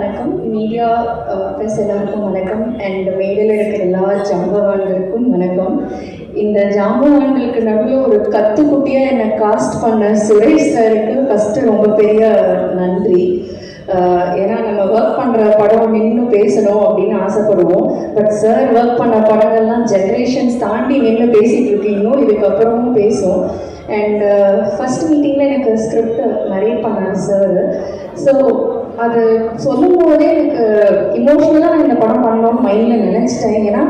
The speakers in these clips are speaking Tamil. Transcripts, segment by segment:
வணக்கம். மீடியா ப்ரெஸ் எல்லாருக்கும் வணக்கம். அண்ட் மேடையில் இருக்கிற எல்லா ஜாம்பவான்களுக்கும் வணக்கம். இந்த ஜாம்பவான்களுக்கு நடுவில் ஒரு கத்துக்குட்டியாக என்னை காஸ்ட் பண்ண சுரேஷ் சாருக்கு ஃபஸ்ட்டு ரொம்ப பெரிய நன்றி. ஏன்னா நம்ம ஒர்க் பண்ணுற படம் நின்று பேசணும் அப்படின்னு ஆசைப்படுவோம். பட் சார் ஒர்க் பண்ண படங்கள்லாம் ஜென்ரேஷன்ஸ் தாண்டி நின்று பேசிகிட்டு இருக்கீங்களோ இதுக்கப்புறமும் பேசும். அண்ட் ஃபஸ்ட் மீட்டிங்கில் எனக்கு ஸ்கிரிப்ட் நிறைய பண்ணார் சார் ஸோ அது சொல்லும் போதே எனக்கு இமோஷ்னலாக நான் இந்த படம் பண்ணணும்னு மைண்டில் நினச்சிட்டேன். ஏன்னா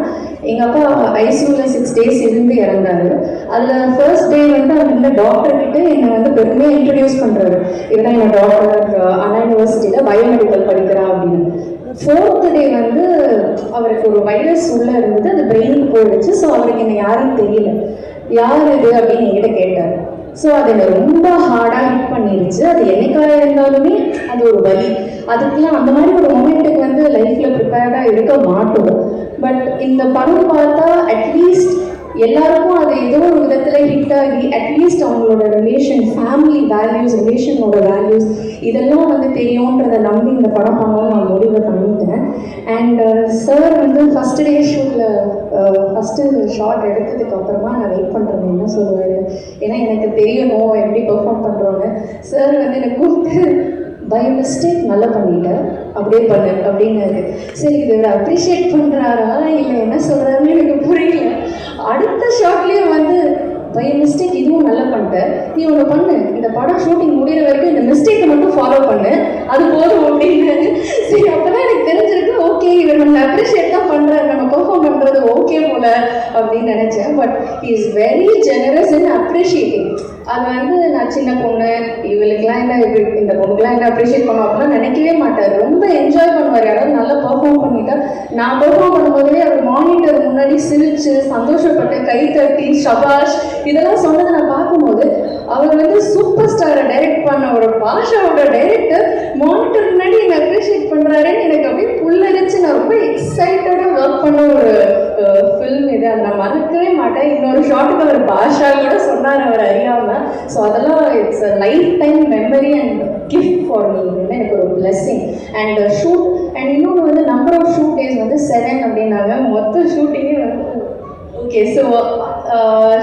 எங்கள் அப்பா ஐசியூவில் சிக்ஸ் டேஸ் இருந்து இறந்தாரு. அதில் ஃபர்ஸ்ட் டே வந்து அவர் இந்த டாக்டர் கிட்ட என்னை வந்து பெருமையாக இன்ட்ரடியூஸ் பண்ணுறாரு இதுதான் என்னோட டாக்டர் அண்ணா யூனிவர்சிட்டியில் பயோமெடிக்கல் படிக்கிறா அப்படின்னு. ஃபோர்த் டே வந்து அவருக்கு ஒரு வைரஸ் உள்ளே இருந்தது அது பிரெயினுக்கு போயிடுச்சு. ஸோ அவருக்கு என்ன யாரும் தெரியல. யார் இது அப்படின்னு என்கிட்ட கேட்டார். ஸோ அது என்னை ரொம்ப ஹார்டாக ஹிட் பண்ணிருச்சு. அது என்னைக்காக இருந்தாலுமே அது ஒரு வலி. அதுக்கெல்லாம் அந்த மாதிரி ஒரு மொமெண்ட்டுக்கு வந்து லைஃப்பில் ப்ரிப்பேர்டாக இருக்க மாட்டோம். பட் இந்த படம் பார்த்தா அட்லீஸ்ட் எல்லாருக்கும் அது ஏதோ ஒரு விதத்தில் ஹிட் ஆகி அட்லீஸ்ட் அவங்களோட ரிலேஷன் ஃபேமிலி வேல்யூஸ் ரிலேஷனோட வேல்யூஸ் இதெல்லாம் வந்து தெரியுன்றதை நம்பி இந்த படம் பண்ணணும்னு நான் முடிவு பண்ணிட்டேன். அண்ட் சார் uh, வந்து ஃபஸ்ட் டே ஷூட்டில் ஃபஸ்ட்டு ஷார்ட் எடுத்ததுக்கு அப்புறமா நான் சொல்லுவார். ஏன்னா எனக்கு தெரியணும் எப்படி பெர்ஃபார்ம் பண்ணுறோன்னு சார் வந்து எனக்கு கூப்பிட்டு பை மிஸ்டேக் நல்லா பண்ணிட்டேன் அப்படியே பண்ணு அப்படின்னாரு. சரி இது அப்ரிஷியேட் பண்ணுறாரா இல்லை என்ன சொல்கிறாருன்னு எனக்கு புரியல. அடுத்த ஷாட்லேயும் வந்து பை மிஸ்டேக் இதுவும் நல்லா பண்ணிட்டேன் நீ ஒன்று பண்ணு. இந்த படம் ஷூட்டிங் முடிகிற வரைக்கும் இந்த மிஸ்டேக்கை மட்டும் ஃபாலோ பண்ணு. அது போதும் அப்படின்னு சரி அப்போ தான் எனக்கு தெரிஞ்சு ஓகே இவர்கள் அப்ரிஷியேட் தான் பண்ணுறாரு நம்ம பெர்ஃபார்ம் பண்ணுறது ஓகே போல அப்படின்னு நினச்சேன். But is very generous in appreciating அது வந்து நான் சின்ன பொண்ணு இவளுக்குலாம் என்ன இப்படி இந்த பொண்ணுக்குலாம் என்ன அப்ரிஷியேட் பண்ணுவோம் அப்படிலாம் நினைக்கவே மாட்டார். ரொம்ப என்ஜாய் பண்ணுவார். யாராவது நல்லா பெர்ஃபார்ம் பண்ணிட்டா நான் பெர்ஃபார்ம் பண்ணும்போதே அவர் மானிட்டர் முன்னாடி சிரிச்சு சந்தோஷப்பட்டு கை தட்டி ஷபாஷ் இதெல்லாம் சொன்னதை நான் பார்க்கும்போது அவர் வந்து சூப்பர் ஸ்டாரை பண்ண ஒரு பாஷாவோட டைரக்டர் மானிட்டர் முன்னாடி என்ன அப்ரிஷியேட் பண்ணுறாருன்னு எனக்கு அப்படியே புல்லரிச்சு நான் ரொம்ப எக்ஸைட்டடாக ஒர்க் பண்ண ஒரு ஃபில்ம் இது. அதை நான் மறக்கவே மாட்டேன். இன்னொரு ஷார்ட்டுக்கு அவர் பாஷா கூட சொன்னார் அவர் அறியாமல் ஸோ அதெல்லாம் it's a lifetime memory and gift for me வந்து எனக்கு ஒரு பிளெஸ்ஸிங் அண்ட் ஷூட் அண்ட் இன்னொன்று வந்து நம்பர் ஆஃப் ஷூட் டேஸ் வந்து செவன் அப்படின்னாங்க. மொத்த ஷூட்டிங்கே வந்து ஓகே ஸோ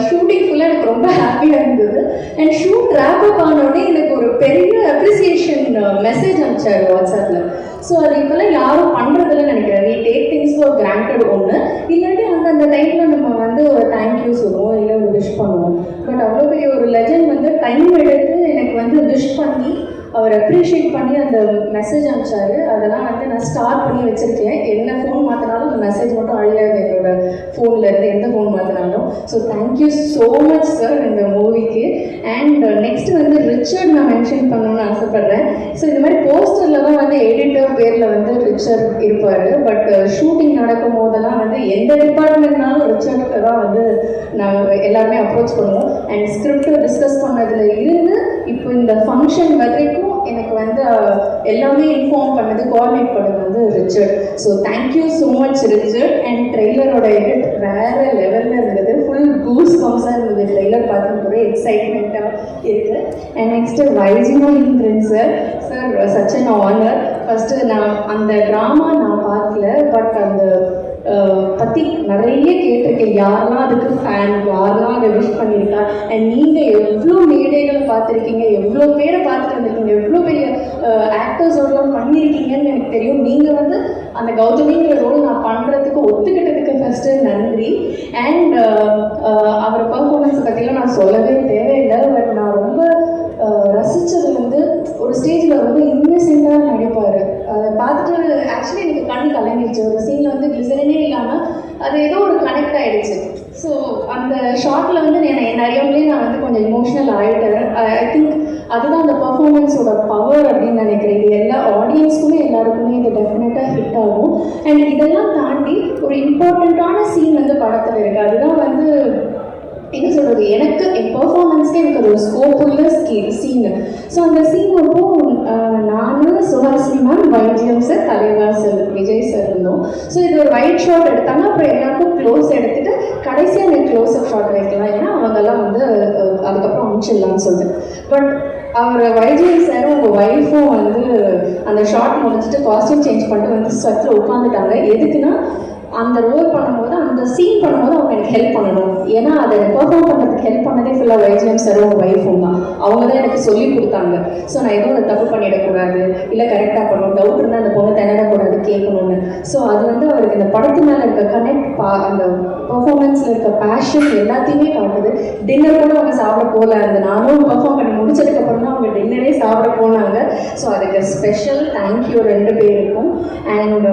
ஷூட்டிங் ஃபுல்லாக எனக்கு ரொம்ப ஹாப்பியாக இருந்தது. அண்ட் ஷூட் ரேப் அப் ஆனோடனே எனக்கு ஒரு பெரிய அப்ரிசியேஷன் மெசேஜ் uh, அனுப்பிச்சாரு வாட்ஸ்அப்பில் ஸோ அது இப்போல்லாம் யாரும் பண்ணுறதில்ல நினைக்கிறேன். We take things for granted ஒன்று இல்லாட்டி அந்தந்த டைமில் நம்ம வந்து ஒரு தேங்க்யூ சொல்லுவோம் இல்லை ஒரு விஷ் பண்ணுவோம். பட் அவ்வளோ பெரிய ஒரு லெஜண்ட் வந்து டைம் எடுத்து எனக்கு வந்து விஷ் பண்ணி அவர் அப்ரிஷியேட் பண்ணி அந்த மெசேஜ் அனுப்பிச்சாரு. அதெல்லாம் வந்து நான் ஸ்டார் பண்ணி வச்சிருக்கேன். என்ன ஃபோன் மாற்றினாலும் அந்த மெசேஜ் மட்டும் அழியாது என்னோட ஃபோனில் இருந்து எந்த ஃபோன் மாற்றினாலும் so thank you so much sir இந்த மூவிக்கு அண்ட் நெக்ஸ்ட் வந்து ரிச்சர்ட் நான் மென்ஷன் பண்ணணும்னு ஆசைப்பட்றேன். ஸோ இந்த மாதிரி போஸ்டரில் தான் வந்து எடிட்டர் பேரில் வந்து ரிச்சர்ட் இருப்பார். பட் ஷூட்டிங் நடக்கும் போதெல்லாம் வந்து எந்த டிபார்ட்மெண்ட்னாலும் ரிச்சர்ட்க்கு தான் வந்து நாங்கள் எல்லாருமே அப்ரோச் பண்ணுவோம். அண்ட் ஸ்கிரிப்ட் டிஸ்கஸ் பண்ணதில் இருந்து இப்போ இந்த ஃபங்க்ஷன் வரைக்கும் எனக்கு வந்து எல்லாமே இன்ஃபார்ம் பண்ணது கோஆர்டினேட் பண்ணது வந்து Richard. So thank you so much Richard. And ட்ரெய்லரோட edit வேற லெவலில் இருந்தது. ஃபுல் கூஸ் பம்ஸாக இருந்தது. ட்ரெய்லர் பார்த்து ஒரே எக்ஸைட்மெண்ட்டாக இருக்குது அண்ட் நெக்ஸ்ட்டு வைஜினோ Indiran sir sir such an honour first நான் அந்த ட்ராமா நான் பார்க்கல. பட் அந்த பற்றி நிறைய கேட்டிருக்கேன். யாரெல்லாம் அதுக்கு ஃபேன் யாரெல்லாம் அதை விஷ் பண்ணியிருக்கா? அண்ட் நீங்கள் எவ்வளோ மேடைகள் பார்த்துருக்கீங்க எவ்வளோ பேரை பார்த்துட்டு வந்திருக்கீங்க எவ்வளோ பெரிய ஆக்டர்ஸோடலாம் பண்ணியிருக்கீங்கன்னு எனக்கு தெரியும். நீங்கள் வந்து அந்த கௌதமிங்கிற ரோல் நான் பண்ணுறதுக்கு ஒத்துக்கிட்டதுக்கு ஃபஸ்ட்டு நன்றி. அண்ட் அவர் பர்ஃபார்மன்ஸ் பற்றிலாம் நான் சொல்லவே தேவையில்லை. பட் நான் ரொம்ப ரசித்தது வந்து ஒரு ஸ்டேஜில் ரொம்ப இன்னசென்ட்டாக நடிப்பார். அதை பார்த்துட்டு ஆக்சுவலி எனக்கு கண் கலங்கிடுச்சு ஒரு சீனில் வந்து கிளிசரனே இல்லாமல் அது ஏதோ ஒரு கனெக்ட் ஆகிடுச்சு ஸோ அந்த ஷார்ட்டில் வந்து நான் என் நான் வந்து கொஞ்சம் இமோஷனல் ஆகிட்டேன் ஐ திங்க் அதுதான் அந்த பர்ஃபார்மன்ஸோட பவர் அப்படின்னு நினைக்கிறேன். இது எல்லா ஆடியன்ஸ்க்குமே எல்லாருக்குமே இது டெஃபினட்டாக ஹிட் ஆகும். அண்ட் இதெல்லாம் தாண்டி ஒரு இம்பார்ட்டண்ட்டான சீன் வந்து படத்தில் இருக்குது அதுதான் வந்து என்ன சொல்கிறது எனக்கு என் பர்ஃபார்மன்ஸ்க்கு எனக்கு அது ஒரு ஸ்கோப் உள்ள ஸ்கீ சீனு ஸோ அந்த சீன் அப்போ நான் Suhasini ma'am YGM sir Thalaivasal Vijay sir இருந்தோம். ஸோ இது ஒரு ஒயிட் ஷார்ட் எடுத்தாங்க. அப்புறம் எல்லாருக்கும் க்ளோஸ் எடுத்துட்டு கடைசியாக எனக்கு க்ளோஸ் அப் ஷாட் வைக்கலாம். ஏன்னா அவங்கெல்லாம் வந்து அதுக்கப்புறம் அமிச்சிடலாம்னு சொல்லிட்டு. பட் அவர் வைஜெயன் சார் உங்கள் ஒய்ஃபும் வந்து அந்த ஷார்ட் முடிச்சுட்டு காஸ்டியூம் சேஞ்ச் பண்ணிட்டு வந்து ஸ்வெட்டில் உட்காந்துட்டாங்க எதுக்குன்னா அந்த ரோல் பண்ணும்போது அந்த சீன் பண்ணும்போது அவங்க எனக்கு ஹெல்ப் பண்ணணும். ஏன்னா அதை பெர்ஃபார்ம் பண்ணுறதுக்கு ஹெல்ப் பண்ணதே ஃபுல்லாக வைஜிஎம் சார் உங்கள் ஒய்ஃபும் தான். அவங்க தான் எனக்கு சொல்லி கொடுத்தாங்க. ஸோ நான் எதுவும் அதை தப்பு பண்ணிடக்கூடாது. இல்லை கரெக்டாக பண்ணணும். டவுட் இருந்தால் அந்த பொண்ணு திணறக்கூடாது கேட்கணும்னு. ஸோ அது வந்து அவருக்கு இந்த படத்து மேலே இருக்க கனெக்ட் பா அந்த பர்ஃபார்மன்ஸில் இருக்க பேஷன் எல்லாத்தையுமே காட்டுது. டின்னர் கூட அவங்க சாப்பிட போகல. அந்த நானும் பர்ஃபார்ம் பண்ணி முடிச்சதுக்கப்புறம் தான் அவங்க டின்னரே சாப்பிட போனாங்க. ஸோ அதுக்கு ஸ்பெஷல் தேங்க்யூ ரெண்டு பேருக்கும். அண்ட்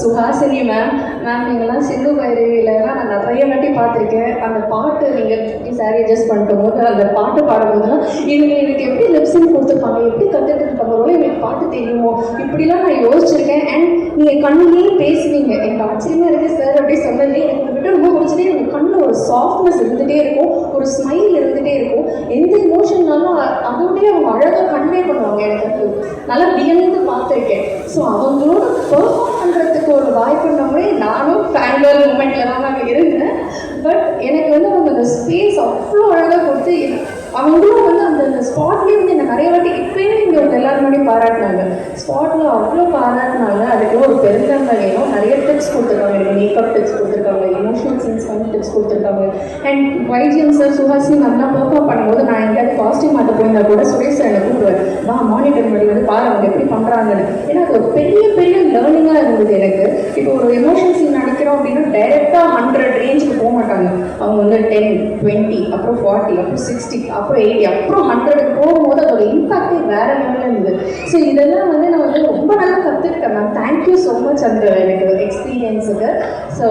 சுஹாசினி மேம் மேம் நீங்கள்லாம் சிந்து பைரவியிலலாம் நான் நிறைய வாட்டி பார்த்துருக்கேன். அந்த பாட்டு நீங்கள் சாரி அட்ஜஸ்ட் பண்ணிட்டு போது அந்த பாட்டு பாடும்போதுலாம் இவங்க எனக்கு எப்படி லிப்ஸிங் கொடுத்துருப்பாங்க எப்படி கற்றுட்டு இருப்பாங்க எனக்கு பாட்டு தெரியுமோ இப்படிலாம் நான் யோசிச்சிருக்கேன். அண்ட் நீங்கள் கண்ணுலேயே பேசுவீங்க. எனக்கு ஆச்சரியமாக இருக்குது சார் அப்படி சொன்னதே எனக்கு விட்டு ரொம்ப பிடிச்சதே உங்கள் கண்ணில் ஒரு சாஃப்ட்னஸ் இருந்துகிட்டே இருக்கும் ஒரு ஸ்மைல் இருந்துகிட்டே இருக்கும். எந்த இமோஷன்னாலும் அதோடய அவங்க அழகாக கன்வே பண்ணுவாங்க. எனக்கு நல்லா வியந்து பார்த்துருக்கேன். ஸோ அவங்களோட பெர்ஃபார்ம் பண்ணுறதுக்கு ஒரு வாய்ப்புன்னமே நானும் ஃபேன்வல் மூமெண்ட்டில் தான் நான் இருந்தேன் பட் எனக்கு வந்து அவங்க அந்த ஸ்பேஸ் அவ்வளோ அழகாக கொடுத்து எனக்கு- அவங்களும் வந்து அந்த அந்த ஸ்பாட்லேயே வந்து என்ன நிறைய வாட்டி இப்போயே இங்கே வந்து எல்லாரும் முன்னாடி பாராட்டினாங்க ஸ்பாட்டில் அவ்வளோ பாராட்டினாங்க அதுக்கு ஒரு பெருந்தன்மை வேணும் நிறைய டிப்ஸ் கொடுத்துருக்காங்க மேக்கப் டிப்ஸ் கொடுத்துருக்காங்க இமோஷனல் சீன்ஸ் வந்து டிப்ஸ் கொடுத்துருக்காங்க. அண்ட் வைஜிஎம் சார் சுஹாசினி நல்லா பர்ஃபார்ம் பண்ணும்போது நான் எங்கேயாவது பாசிட்டிவ் மாட்ட போயிருந்தா கூட சுரேஷ் சார் என்னை கூப்பிடுவேன் வா மானிட்டர் முன்னாடி வந்து பாரு அவங்க எப்படி பண்ணுறாங்கன்னு ஏன்னா அது ஒரு பெரிய பெரிய லேர்னிங்காக இருந்தது எனக்கு. இப்போ ஒரு எமோஷனல் சீன் நடிக்கிறோம் அப்படின்னா டைரெக்டாக ஹண்ட்ரட் ரேஞ்சுக்கு போக மாட்டாங்க. அவங்க வந்து டென் டுவெண்ட்டி அப்புறம் ஃபார்ட்டி அப்புறம் சிக்ஸ்டி அப்புறம் எயிட்டி அப்புறம் ஹண்ட்ரடுக்கு போகும்போது அதோட இம்பாக்டே வேற லெவலில் இருந்தது. ஸோ இதெல்லாம் வந்து நான் வந்து ரொம்ப நல்லா கற்றுக்கிட்டேன் மேம் தேங்க்யூ ஸோ மச் அந்த எனக்கு எக்ஸ்பீரியன்ஸுக்கு ஸோ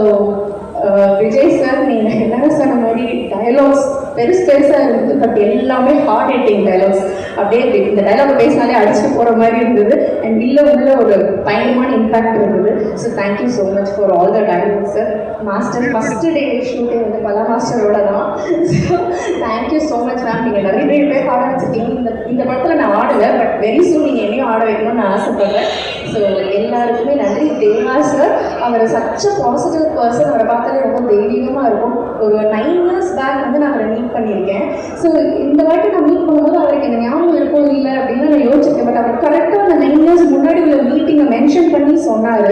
விஜய் சார் நீங்கள் எல்லாரும் சொன்ன மாதிரி டயலாக்ஸ் பெருசு பெருசாக இருந்தது. பட் எல்லாமே ஹார்ட் ஹிட்டிங் டயலாக்ஸ் அப்படியே இந்த டயலாக் பேசினாலே அடிச்சுட்டு போகிற மாதிரி இருந்தது. அண்ட் உள்ள உள்ள ஒரு பயங்கரமான இம்பாக்ட் இருந்தது. So thank you so much for all the dialogue sir master first day ஷூட்டே வந்து பல மாஸ்டரோட தான். So thank you so much ma'am நீங்கள் நிறைய நிறைய பேர் ஆட வச்சுருக்கீங்க. இந்த இந்த படத்தில் நான் ஆடலை பட் வெரி சூன் நீங்கள் என்னையும் ஆட வைக்கணும்னு ஆசைப்படுறேன். ஸோ எல்லாருக்குமே நன்றி. தேவா சார் அவர் சச்ச பாசிட்டிவ் பர்சன் அவரை பார்த்தாலே ரொம்ப தெய்வீகமாக இருக்கும். ஒரு நைன் இயர்ஸ் பேக் வந்து நான் அவரை மீட் பண்ணியிருக்கேன். ஸோ இந்த வாட்டி நான் மீட் பண்ணும்போது அவருக்கு என்ன ஞாபகம் இருக்கும் இல்லை அப்படின்னு நான் யோசிச்சிருக்கேன் பட் அவர் கரெக்டாக அந்த நைன் இயர்ஸ் முன்னாடி உள்ள மீட்டிங்கை மென்ஷன் பண்ணி சொன்னார்.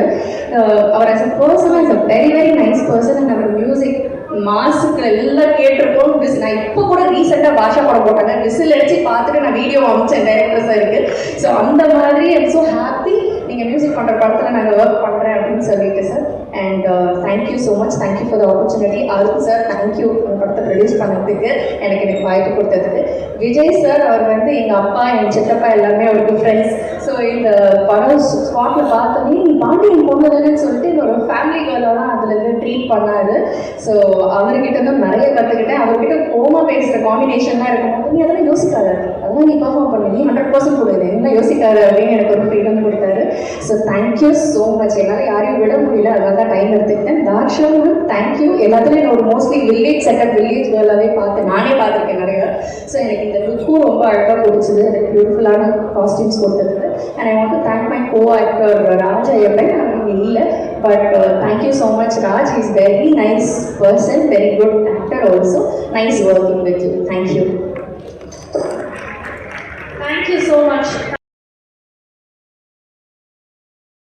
Uh, our as a person as a very very nice person and our music மாசுக்கு எல்லாம் கேட்டிருக்கோம். விஸ் நான் இப்போ கூட ரீசெண்டாக பாஷா படம் போட்டாங்க விசில் அடிச்சு பார்த்துட்டு நான் வீடியோ அமிச்சேன் டைரக்டர் சாருக்கு ஸோ அந்த மாதிரி ஐம் ஸோ ஹாப்பி நீங்கள் மியூசிக் பண்ணுற படத்தில் நாங்கள் ஒர்க் பண்ணுறேன் அப்படின்னு சொல்லிட்டு sir and thank you so much thank you for the opportunity Arun sir thank you அந்த படத்தை ப்ரொடியூஸ் பண்ணதுக்கு எனக்கு எனக்கு வாய்ப்பு கொடுத்ததுக்கு. விஜய் சார் அவர் வந்து எங்கள் அப்பா எங்கள் சித்தப்பா எல்லாமே அவருக்கு ஃப்ரெண்ட்ஸ் ஸோ இந்த படம் ஸ்பாட்டில் பார்த்தோன்னே நீ என் பொண்ணு தானே சொல்லிட்டு ஒரு ஃபேமிலி கேர்லாக தான் அதுலேருந்து ட்ரீட் பண்ணாரு. ஸோ அவர்கிட்ட தான் நிறைய கற்றுக்கிட்டேன் அவர்கிட்ட கோமா பேசுகிற காம்பினேஷன்லாம் இருக்கும்போது நீ அதெல்லாம் யோசிக்காத. அதெல்லாம் நீ பர்ஃபார்ம் பண்ணு. நீ ஹண்ட்ரட் பர்சன்ட் கொடுது என்ன யோசிக்காது? அப்படின்னு எனக்கு ஒரு freedom so thank you so much என்னால் யாரையும் விட முடியல. அதனால தான் டைம் எடுத்துக்கிட்டேன். தாக்ஷனும் தேங்க்யூ எல்லாத்துலேயும் என்னோட மோஸ்ட்லி வில்லேஜ் செட்டப் வில்லேஜ் கேர்லாகவே பார்த்து நானே பார்த்துருக்கேன் நிறையா. ஸோ எனக்கு இந்த லுக்கும் ரொம்ப அழகாக பிடிச்சது. எனக்கு பியூட்டிஃபுல்லான காஸ்டியூம்ஸ் கொடுத்ததுக்கு and I want to thank my co actor Raj Ayyappan அவங்க இல்லை but thank you so much Raj is very nice person very good actor also nice working with you thank you